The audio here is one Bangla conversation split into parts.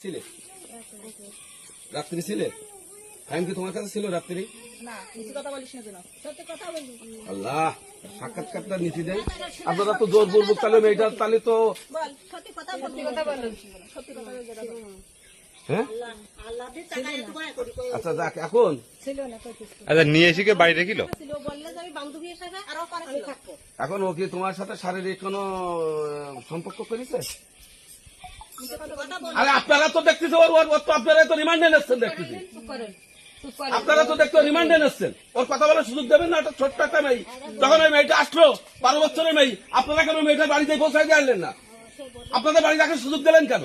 ছিলে? রাত্রি ছিলে? টাইম কি তোমার কাছে ছিল রাত্রি? না কিছু কথা বলিস না কেন? সত্যি কথা বলি আল্লাহ সাক্ষাৎকারটা নিচে দেয়। আপনারা তো জোর বলব তাহলে মেয়েটা তাহলে তো। হ্যাঁ? আচ্ছা যাক এখন? আচ্ছা নিয়ে এসে কে বাড়ি রেখিল এখন ও কি তোমার সাথে শারীরিক কোনো সম্পর্ক করেছে? আরে আপনারা তো দেখতেছে ওর ওর ওর তো আপনারা তো রিমান্ডে নিচ্ছেন দেখতেছি। আপনারা তো দেখতে রিমান্ডে নিচ্ছেন ওর কথা বলার সুযোগ দেবেন না একটা ছোট্ট একটা মেয়ে। যখন ওই মেয়েটা আসলো বারো বছরের মেয়ে আপনারা কেন মেয়েটা বাড়িতে পৌঁছাই দিয়ে আনলেন না? আপনাদের বাড়ি রাখার সুযোগ দিলেন কেন?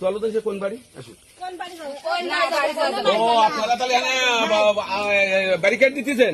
চলো তো সে কোন বাড়ি আসুন ও আপনারা তাহলে ব্যারিকেড দিতেছেন